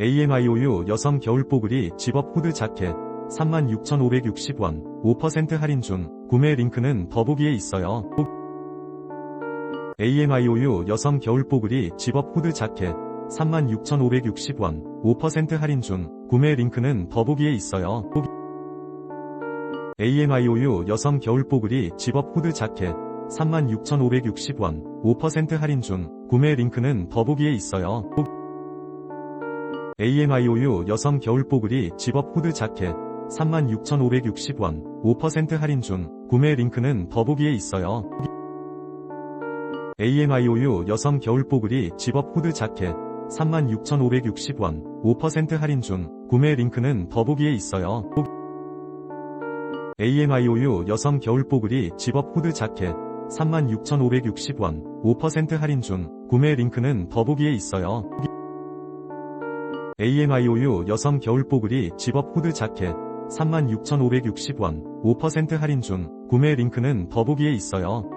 AMIOU 여성 겨울 뽀글이 집업 후드 자켓 36,560원 5% 할인 중 구매 링크는 더보기에 있어요. AMIOU 여성 겨울 뽀글이 집업 후드 자켓 36,560원 5% 할인 중 구매 링크는 더보기에 있어요. AMIOU 여성 겨울 뽀글이 집업 후드 자켓 36,560원 5% 할인 중 구매 링크는 더보기에 있어요. AMIOU 여성 겨울 뽀글이 집업 후드 자켓 36,560원 5% 할인 중 구매 링크는 더보기에 있어요. AMIOU 여성 겨울 뽀글이 집업 후드 자켓 36,560원 5% 할인 중 구매 링크는 더보기에 있어요. AMIOU 여성 겨울 뽀글이 집업 후드 자켓 36,560원 5% 할인 중 구매 링크는 더보기에 있어요. AMIOU 여성 겨울 뽀글이 집업 후드 자켓 36,560원 5% 할인 중 구매 링크는 더보기에 있어요.